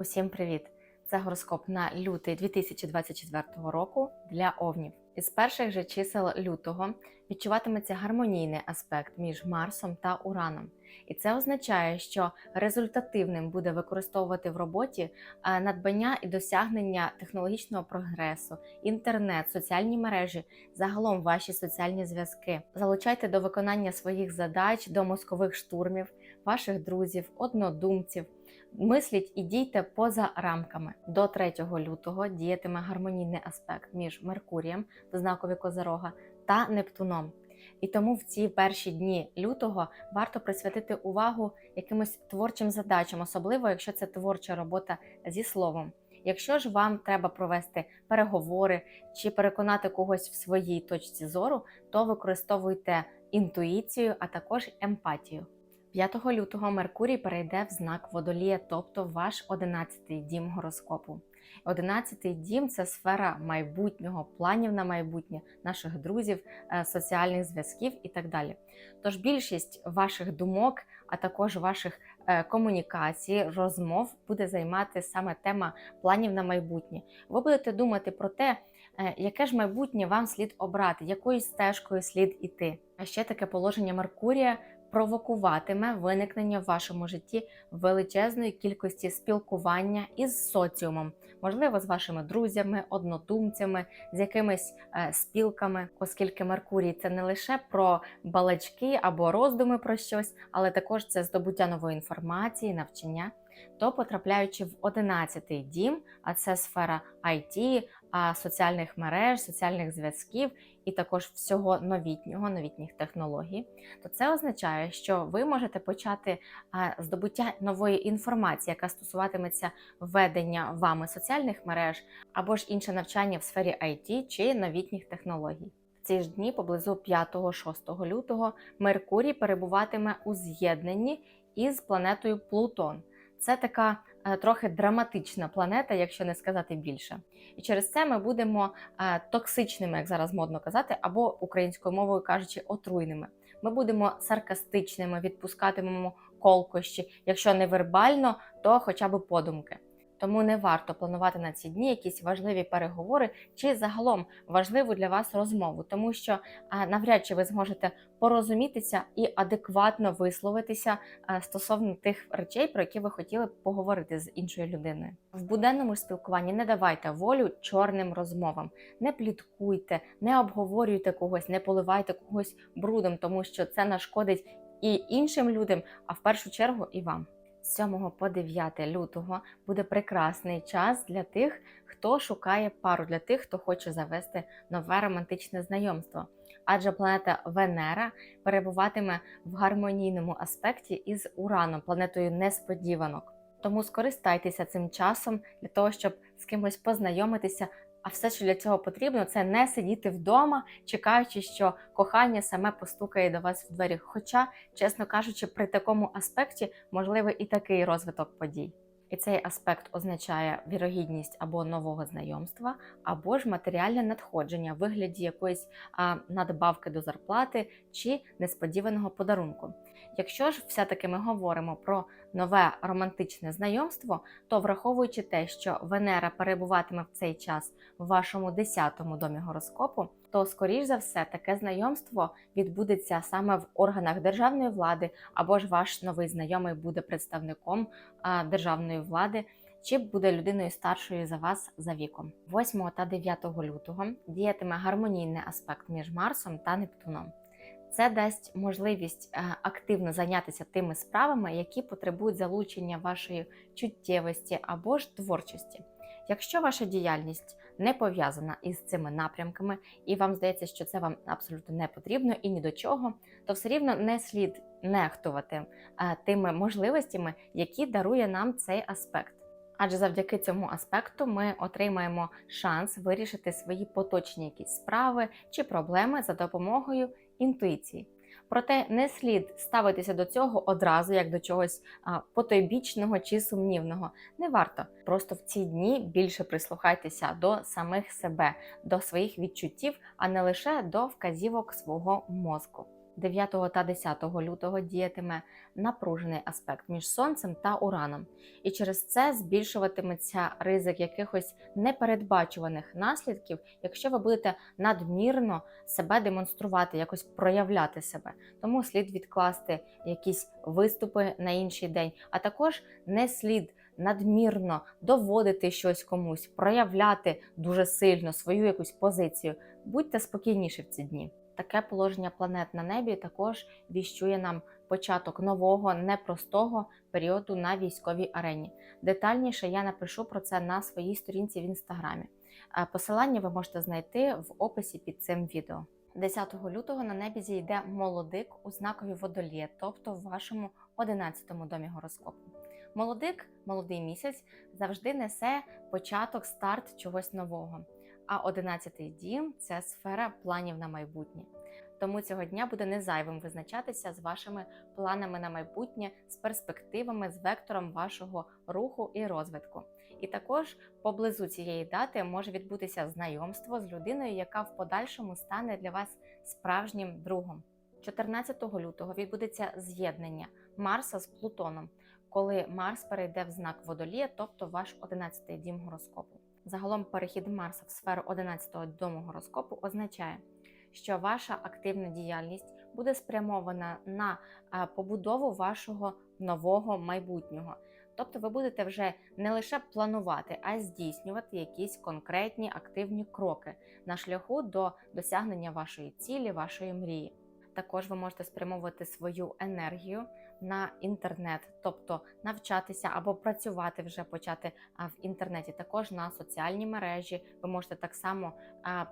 Усім привіт! Це гороскоп на лютий 2024 року для овнів. Із перших же чисел лютого відчуватиметься гармонійний аспект між Марсом та Ураном. І це означає, що результативним буде використовувати в роботі е, надбання і досягнення технологічного прогресу, інтернет, соціальні мережі, загалом ваші соціальні зв'язки. Залучайте до виконання своїх задач, до мозкових штурмів, ваших друзів, однодумців. Мисліть і дійте поза рамками. До 3 лютого діятиме гармонійний аспект між Меркурієм в знакові Козерога та Нептуном. І тому в ці перші дні лютого варто присвятити увагу якимось творчим задачам, особливо якщо це творча робота зі словом. Якщо ж вам треба провести переговори чи переконати когось в своїй точці зору, то використовуйте інтуїцію, а також емпатію. 5 лютого Меркурій перейде в знак водолія, тобто ваш 11-й дім гороскопу. 11-й дім це сфера майбутнього, планів на майбутнє, наших друзів, е, соціальних зв'язків і так далі. Тож більшість ваших думок, а також ваших е, комунікацій, розмов буде займати саме тема планів на майбутнє. Ви будете думати про те, е, яке ж майбутнє вам слід обрати, якою стежкою слід іти. А ще таке положення Меркурія провокуватиме виникнення в вашому житті величезної кількості спілкування із соціумом, можливо, з вашими друзями, однодумцями, з якимись е, спілками, оскільки Меркурій це не лише про балачки або роздуми про щось, але також це здобуття нової інформації, навчання. То потрапляючи в 11-й дім, а це сфера IT, соціальних мереж, соціальних зв'язків і також всього новітнього, новітніх технологій, то це означає, що ви можете почати здобуття нової інформації, яка стосуватиметься введення вами соціальних мереж або ж інше навчання в сфері IT чи новітніх технологій. Ці ж дні поблизу 5-6 лютого Меркурій перебуватиме у з'єднанні із планетою Плутон. Це така трохи драматична планета, якщо не сказати більше. І через це ми будемо е, токсичними, як зараз модно казати, або українською мовою кажучи, отруйними. Ми будемо саркастичними, відпускатимемо колкощі, якщо не вербально, то хоча б подумки. Тому не варто планувати на ці дні якісь важливі переговори чи загалом важливу для вас розмову, тому що навряд чи ви зможете порозумітися і адекватно висловитися стосовно тих речей, про які ви хотіли б поговорити з іншою людиною. В буденному спілкуванні не давайте волю чорним розмовам, не пліткуйте, не обговорюйте когось, не поливайте когось брудом, тому що це нашкодить і іншим людям, а в першу чергу і вам. З 7 по 9 лютого буде прекрасний час для тих, хто шукає пару, для тих, хто хоче завести нове романтичне знайомство. Адже планета Венера перебуватиме в гармонійному аспекті із Ураном, планетою несподіванок. Тому скористайтеся цим часом для того, щоб з кимось познайомитися, а все, що для цього потрібно, це не сидіти вдома, чекаючи, що кохання саме постукає до вас в двері. Хоча, чесно кажучи, при такому аспекті можливий і такий розвиток подій. І цей аспект означає вірогідність або нового знайомства, або ж матеріальне надходження в вигляді якоїсь а, надбавки до зарплати чи несподіваного подарунку. Якщо ж все-таки ми говоримо про нове романтичне знайомство, то враховуючи те, що Венера перебуватиме в цей час в вашому 10-му домі гороскопу, то скоріш за все таке знайомство відбудеться саме в органах державної влади, або ж ваш новий знайомий буде представником державної влади. Чи буде людиною старшою за вас за віком. 8 та 9 лютого діятиме гармонійний аспект між Марсом та Нептуном. Це дасть можливість е, активно зайнятися тими справами, які потребують залучення вашої чуттєвості або ж творчості. Якщо ваша діяльність не пов'язана із цими напрямками, і вам здається, що це вам абсолютно не потрібно і ні до чого, то все рівно не слід нехтувати е, тими можливостями, які дарує нам цей аспект. Адже завдяки цьому аспекту ми отримаємо шанс вирішити свої поточні якісь справи чи проблеми за допомогою інтуїції. Проте не слід ставитися до цього одразу, як до чогось потойбічного чи сумнівного. Не варто. Просто в ці дні більше прислухайтеся до самих себе, до своїх відчуттів, а не лише до вказівок свого мозку. 9 та 10 лютого діятиме напружений аспект між сонцем та ураном, і через це збільшуватиметься ризик якихось непередбачуваних наслідків, якщо ви будете надмірно себе демонструвати, якось проявляти себе. Тому слід відкласти якісь виступи на інший день, а також не слід надмірно доводити щось комусь, проявляти дуже сильно свою якусь позицію. Будьте спокійніші в ці дні. Таке положення планет на небі також віщує нам початок нового непростого періоду на військовій арені. Детальніше я напишу про це на своїй сторінці в інстаграмі. Е, Посилання ви можете знайти в описі під цим відео. 10 лютого на небі зійде молодик у знакові водолія, тобто в вашому 11-му домі гороскопу. Молодик, молодий місяць, завжди несе початок, старт чогось нового. А 11-й дім це сфера планів на майбутнє. Тому цього дня буде незайвим визначатися з вашими планами на майбутнє, з перспективами, з вектором вашого руху і розвитку. І також поблизу цієї дати може відбутися знайомство з людиною, яка в подальшому стане для вас справжнім другом. 14 лютого відбудеться з'єднання Марса з Плутоном, коли Марс перейде в знак водолія, тобто ваш 11-й дім гороскопу. Загалом перехід Марса в сферу 11-го дому гороскопу означає, що ваша активна діяльність буде спрямована на е, побудову вашого нового майбутнього. Тобто ви будете вже не лише планувати, а й здійснювати якісь конкретні активні кроки на шляху до досягнення вашої цілі, вашої мрії. Також ви можете спрямовувати свою енергію на інтернет, тобто навчатися або працювати вже почати в інтернеті. Також на соціальні мережі ви можете так само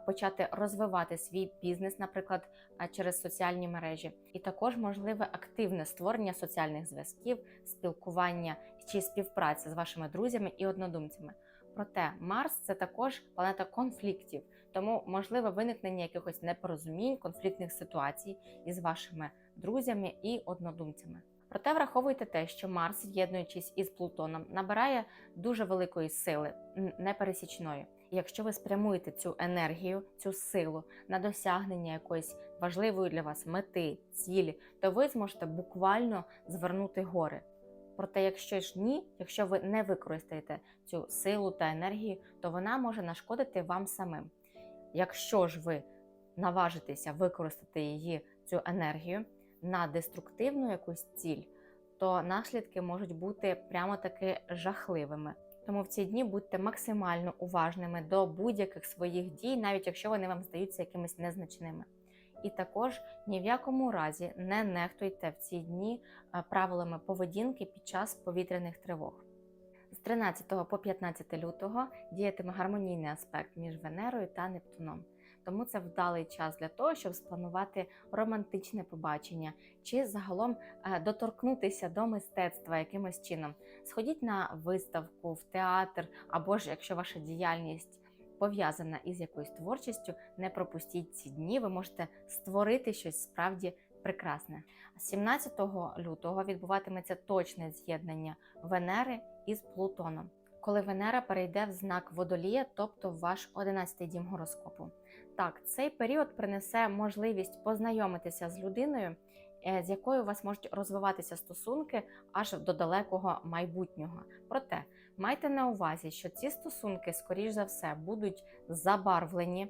почати розвивати свій бізнес, наприклад, через соціальні мережі. І також можливе активне створення соціальних зв'язків, спілкування чи співпраця з вашими друзями і однодумцями. Проте Марс це також планета конфліктів, тому можливе виникнення якихось непорозумінь, конфліктних ситуацій із вашими друзями і однодумцями. Проте враховуйте те, що Марс, з'єднуючись із Плутоном, набирає дуже великої сили, непересічної. І Якщо ви спрямуєте цю енергію, цю силу на досягнення якоїсь важливої для вас мети, цілі, то ви зможете буквально звернути гори. Проте, якщо ж ні, якщо ви не використаєте цю силу та енергію, то вона може нашкодити вам самим. Якщо ж ви наважитеся використати її, цю енергію, на деструктивну якусь ціль, то наслідки можуть бути прямо таки жахливими. Тому в ці дні будьте максимально уважними до будь-яких своїх дій, навіть якщо вони вам здаються якимись незначними. І також ні в якому разі не нехтуйте в ці дні е, правилами поведінки під час повітряних тривог. З 13 по 15 лютого діятиме гармонійний аспект між Венерою та Нептуном. Тому це вдалий час для того, щоб спланувати романтичне побачення чи загалом е, доторкнутися до мистецтва якимось чином. Сходіть на виставку, в театр, або ж якщо ваша діяльність пов'язана із якоюсь творчістю, не пропустіть ці дні. Ви можете створити щось справді прекрасне. 17 лютого відбуватиметься точне з'єднання Венери із Плутоном, коли Венера перейде в знак водолія, тобто в ваш 11-й дім гороскопу. Так, цей період принесе можливість познайомитися з людиною, е, з якою у вас можуть розвиватися стосунки аж до далекого майбутнього. Проте майте на увазі, що ці стосунки, скоріш за все, будуть забарвлені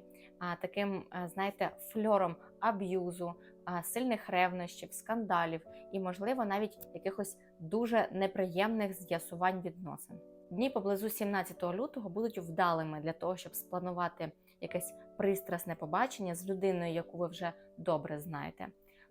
таким, е, знаєте, фльором аб'юзу, сильних ревнощів, скандалів і, можливо, навіть якихось дуже неприємних з'ясувань відносин. Дні поблизу 17 лютого будуть вдалими для того, щоб спланувати якесь пристрасне побачення з людиною, яку ви вже добре знаєте.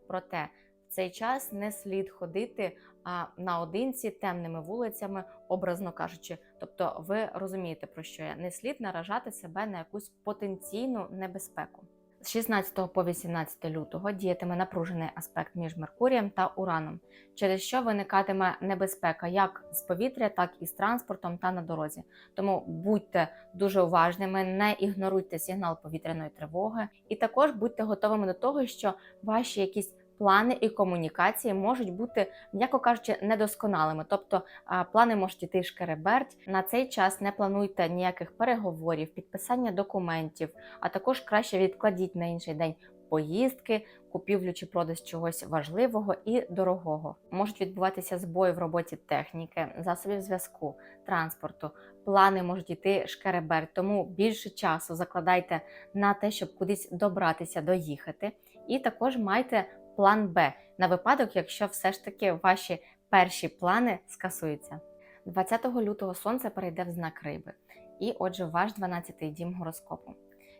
Проте в цей час не слід ходити а, наодинці темними вулицями, образно кажучи. Тобто, ви розумієте, про що я не слід наражати себе на якусь потенційну небезпеку. З 16 по 18 лютого діятиме напружений аспект між Меркурієм та Ураном, через що виникатиме небезпека як з повітря, так і з транспортом та на дорозі. Тому будьте дуже уважними, не ігноруйте сигнал повітряної тривоги, і також будьте готовими до того, що ваші якісь плани і комунікації можуть бути, м'яко кажучи, недосконалими. Тобто плани можуть йти шкереберть. На цей час не плануйте ніяких переговорів, підписання документів, а також краще відкладіть на інший день поїздки, купівлю чи продаж чогось важливого і дорогого. Можуть відбуватися збої в роботі техніки, засобів зв'язку, транспорту. Плани можуть йти шкереберть, тому більше часу закладайте на те, щоб кудись добратися, доїхати. І також майте план Б на випадок, якщо все ж таки ваші перші плани скасуються. 20 лютого сонце перейде в знак риби, і отже, ваш 12-й дім гороскопу.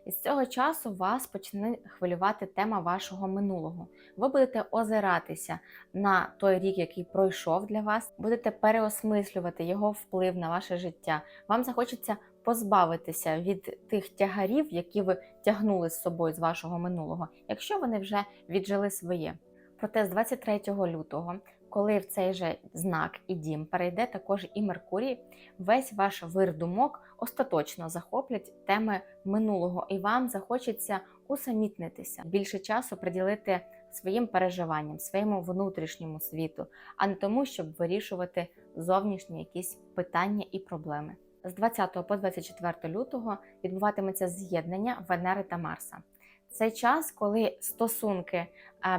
І з цього часу вас почне хвилювати тема вашого минулого. Ви будете озиратися на той рік, який пройшов для вас, будете переосмислювати його вплив на ваше життя. Вам захочеться позбавитися від тих тягарів, які ви тягнули з собою з вашого минулого, якщо вони вже віджили своє. Проте з 23 лютого, коли в цей же знак і дім перейде також і Меркурій, весь ваш вир думок остаточно захоплять теми минулого, і вам захочеться усамітнитися, більше часу приділити своїм переживанням, своєму внутрішньому світу, а не тому, щоб вирішувати зовнішні якісь питання і проблеми. З 20 по 24 лютого відбуватиметься з'єднання Венери та Марса. Це час, коли стосунки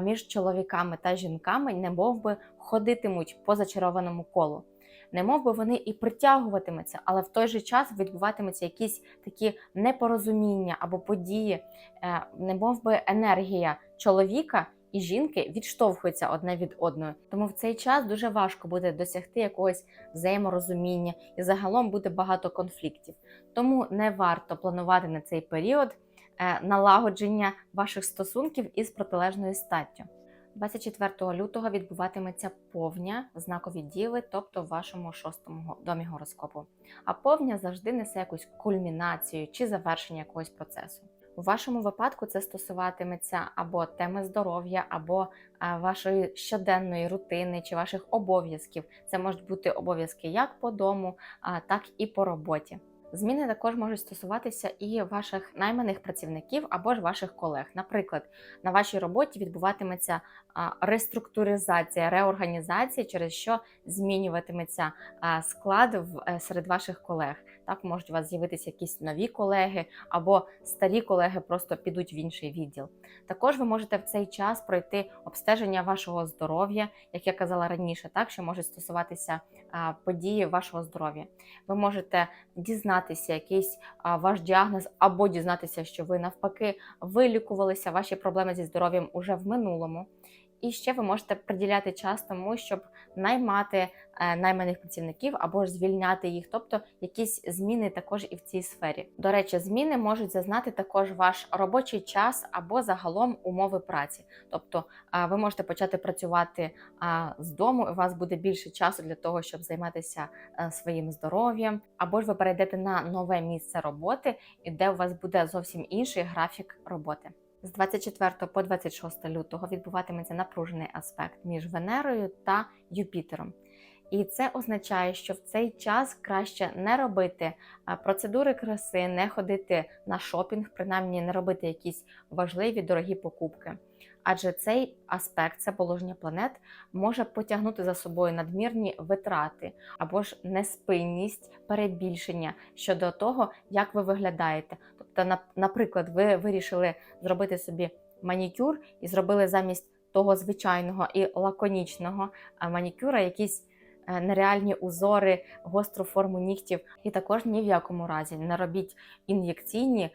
між чоловіками та жінками не мов би ходитимуть по зачарованому колу. Не мов би вони і притягуватимуться, але в той же час відбуватимуться якісь такі непорозуміння або події, е, не мов би енергія чоловіка і жінки відштовхуються одне від одної. Тому в цей час дуже важко буде досягти якогось взаєморозуміння і загалом буде багато конфліктів. Тому не варто планувати на цей період е, налагодження ваших стосунків із протилежною статтю. 24 лютого відбуватиметься повня в знакові діви, тобто в вашому шостому домі гороскопу. А повня завжди несе якусь кульмінацію чи завершення якогось процесу. У вашому випадку це стосуватиметься або теми здоров'я, або вашої щоденної рутини чи ваших обов'язків. Це можуть бути обов'язки як по дому, так і по роботі. Зміни також можуть стосуватися і ваших найманих працівників або ж ваших колег. Наприклад, на вашій роботі відбуватиметься реструктуризація, реорганізація, через що змінюватиметься склад е, серед ваших колег. Так можуть у вас з'явитися якісь нові колеги, або старі колеги просто підуть в інший відділ. Також ви можете в цей час пройти обстеження вашого здоров'я, як я казала раніше, так що може стосуватися події вашого здоров'я. Ви можете дізнатися якийсь ваш діагноз, або дізнатися, що ви навпаки вилікувалися, ваші проблеми зі здоров'ям уже в минулому. І ще ви можете приділяти час тому, щоб наймати е, найманих працівників або ж звільняти їх, тобто якісь зміни також і в цій сфері. До речі, зміни можуть зазнати також ваш робочий час або загалом умови праці. Тобто е, ви можете почати працювати е, з дому, і у вас буде більше часу для того, щоб займатися своїм здоров'ям, або ж ви перейдете на нове місце роботи, і де у вас буде зовсім інший графік роботи. З 24 по 26 лютого відбуватиметься напружений аспект між Венерою та Юпітером. І це означає, що в цей час краще не робити процедури краси, не ходити на шопінг, принаймні не робити якісь важливі дорогі покупки. Адже цей аспект, це положення планет, може потягнути за собою надмірні витрати або ж неспинність, перебільшення щодо того, як ви виглядаєте. На- наприклад, ви вирішили зробити собі манікюр і зробили замість того звичайного і лаконічного манікюра якісь е, нереальні узори, гостру форму нігтів. І також ні в якому разі не робіть ін'єкційні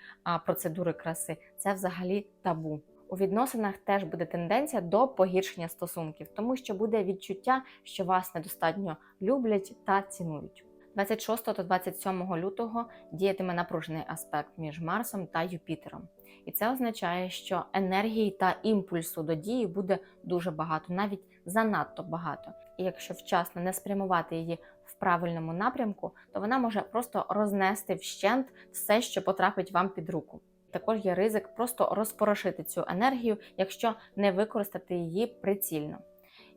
процедури краси. Це взагалі табу. У відносинах теж буде тенденція до погіршення стосунків, тому що буде відчуття, що вас недостатньо люблять та цінують. 26 та 27 лютого діятиме напружений аспект між Марсом та Юпітером. І це означає, що енергії та імпульсу до дії буде дуже багато, навіть занадто багато. І якщо вчасно не спрямувати її в правильному напрямку, то вона може просто рознести вщент все, що потрапить вам під руку. Також є ризик просто розпорошити цю енергію, якщо не використати її прицільно.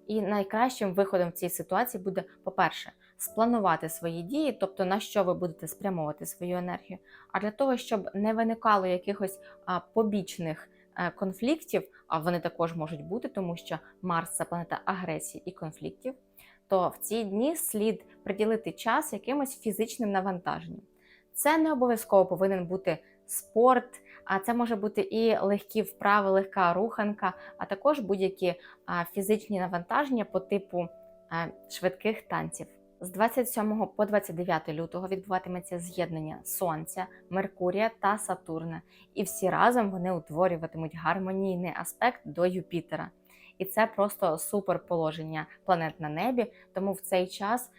І найкращим виходом в цій ситуації буде, по-перше, спланувати свої дії, тобто на що ви будете спрямовувати свою енергію. А для того, щоб не виникало якихось побічних е, конфліктів, а вони також можуть бути, тому що Марс це планета агресії і конфліктів, то в ці дні слід приділити час якимось фізичним навантаженням. Це не обов'язково повинен бути спорт А це може бути і легкі вправи, легка руханка, а також будь-які фізичні навантаження по типу швидких танців. З 27 по 29 лютого відбуватиметься з'єднання Сонця, Меркурія та Сатурна, і всі разом вони утворюватимуть гармонійний аспект до Юпітера. І це просто супер положення планет на небі. Тому в цей час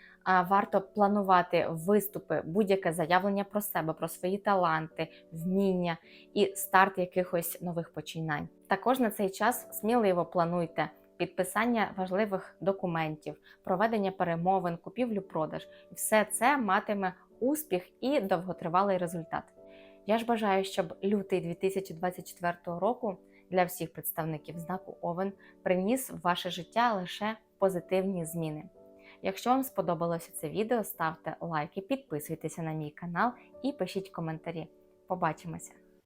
варто планувати виступи, будь-яке заявлення про себе, про свої таланти, вміння і старт якихось нових починань. Також на цей час сміливо плануйте підписання важливих документів, проведення перемовин, купівлю-продаж. Все це матиме успіх і довготривалий результат. Я ж бажаю, щоб лютий 2024 року для всіх представників знаку Овен приніс в ваше життя лише позитивні зміни. Якщо вам сподобалося це відео, ставте лайки, підписуйтеся на мій канал і пишіть коментарі. Побачимося!